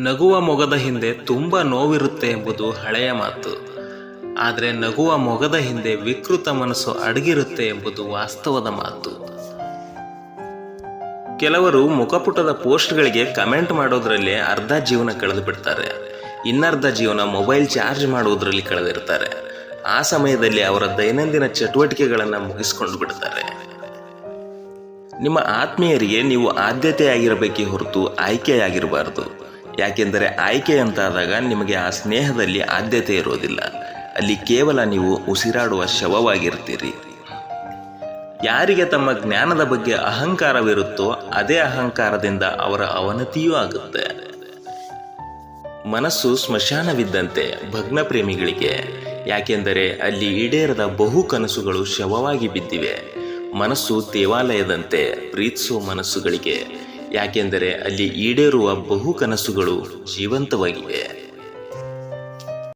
ನಗುವ ಮೊಗದ ಹಿಂದೆ ತುಂಬ ನೋವಿರುತ್ತೆ ಎಂಬುದು ಹಳೆಯ ಮಾತು. ಆದರೆ ನಗುವ ಮೊಗದ ಹಿಂದೆ ವಿಕೃತ ಮನಸ್ಸು ಅಡಗಿರುತ್ತೆ ಎಂಬುದು ವಾಸ್ತವದ ಮಾತು. ಕೆಲವರು ಮುಖಪುಟದ ಪೋಸ್ಟ್ಗಳಿಗೆ ಕಮೆಂಟ್ ಮಾಡೋದ್ರಲ್ಲಿ ಅರ್ಧ ಜೀವನ ಕಳೆದು ಬಿಡ್ತಾರೆ. ಇನ್ನರ್ಧ ಜೀವನ ಮೊಬೈಲ್ ಚಾರ್ಜ್ ಮಾಡುವುದರಲ್ಲಿ ಕಳೆದಿರ್ತಾರೆ. ಆ ಸಮಯದಲ್ಲಿ ಅವರ ದೈನಂದಿನ ಚಟುವಟಿಕೆಗಳನ್ನು ಮುಗಿಸ್ಕೊಂಡು ಬಿಡ್ತಾರೆ. ನಿಮ್ಮ ಆತ್ಮೀಯರಿಗೆ ನೀವು ಆದ್ಯತೆಯಾಗಿರಬೇಕೇ ಹೊರತು ಆಯ್ಕೆಯಾಗಿರಬಾರದು. ಯಾಕೆಂದರೆ ಆಯ್ಕೆ ಅಂತಾದಾಗ ನಿಮಗೆ ಆ ಸ್ನೇಹದಲ್ಲಿ ಆದ್ಯತೆ ಇರೋದಿಲ್ಲ ಅಲ್ಲಿ ಕೇವಲ ನೀವು ಉಸಿರಾಡುವ ಶವವಾಗಿರ್ತೀರಿ. ಯಾರಿಗೆ ತಮ್ಮ ಜ್ಞಾನದ ಬಗ್ಗೆ ಅಹಂಕಾರವಿರುತ್ತೋ ಅದೇ ಅಹಂಕಾರದಿಂದ ಅವರ ಅವನತಿಯೂ ಆಗುತ್ತೆ. ಮನಸ್ಸು ಸ್ಮಶಾನವಿದ್ದಂತೆ ಭಗ್ನ ಪ್ರೇಮಿಗಳಿಗೆ ಯಾಕೆಂದರೆ ಅಲ್ಲಿ ಈಡೇರದ ಬಹು ಕನಸುಗಳು ಶವವಾಗಿ ಬಿದ್ದಿವೆ. ಮನಸ್ಸು ದೇವಾಲಯದಂತೆ ಪ್ರೀತಿಸುವ ಮನಸ್ಸುಗಳಿಗೆ ಯಾಕೆಂದರೆ ಅಲ್ಲಿ ಈಡೇರುವ ಬಹು ಕನಸುಗಳು ಜೀವಂತವಾಗಿವೆ.